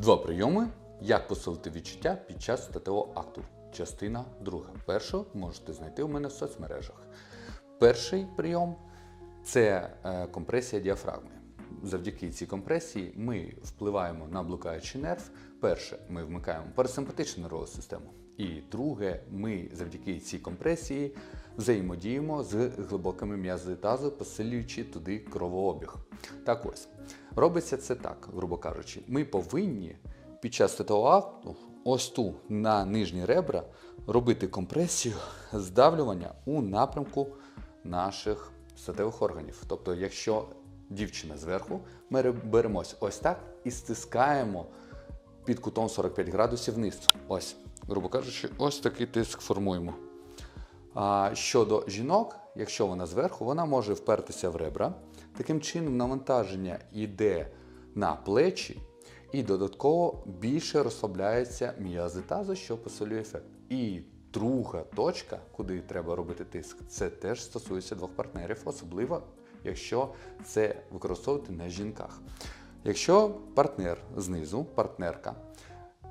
Два прийоми, як посилити відчуття під час статевого акту. Частина друга. Першу можете знайти у мене в соцмережах. Перший прийом це е, компресія діафрагми. Завдяки цій компресії ми впливаємо на блукаючий нерв. Перше, ми вмикаємо парасимпатичну нервову систему. І друге, ми завдяки цій компресії взаємодіємо з глибокими м'язи тазу, посилюючи туди кровообіг. Так ось, робиться це так, грубо кажучи, ми повинні під час статевого акту ось ту на нижні ребра робити компресію здавлювання у напрямку наших статевих органів. Тобто, якщо дівчина зверху, ми беремось ось так і стискаємо під кутом 45 градусів вниз. Ось, грубо кажучи, ось такий тиск формуємо. А щодо жінок, якщо вона зверху, вона може впертися в ребра. Таким чином, навантаження йде на плечі, і додатково більше розслабляється м'язи тазу, що посилює ефект. І друга точка, куди треба робити тиск, це теж стосується двох партнерів, особливо якщо це використовувати на жінках. Якщо партнер знизу, партнерка,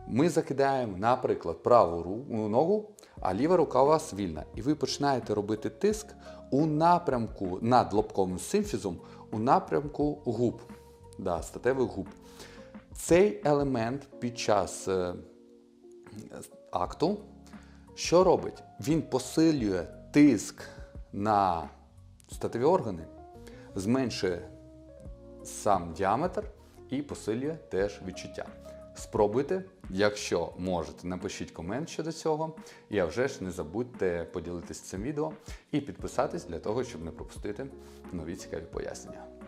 ми закидаємо, наприклад, праву ногу, а ліва рука у вас вільна. І ви починаєте робити тиск у напрямку над лобковим симфізом, у напрямку губ, да, статевих губ. Цей елемент під час е, акту що робить? Він посилює тиск на статеві органи, зменшує сам діаметр і посилює теж відчуття. Спробуйте, якщо можете, напишіть комент щодо цього. І а вже ж не забудьте поділитися цим відео і підписатись для того, щоб не пропустити нові цікаві пояснення.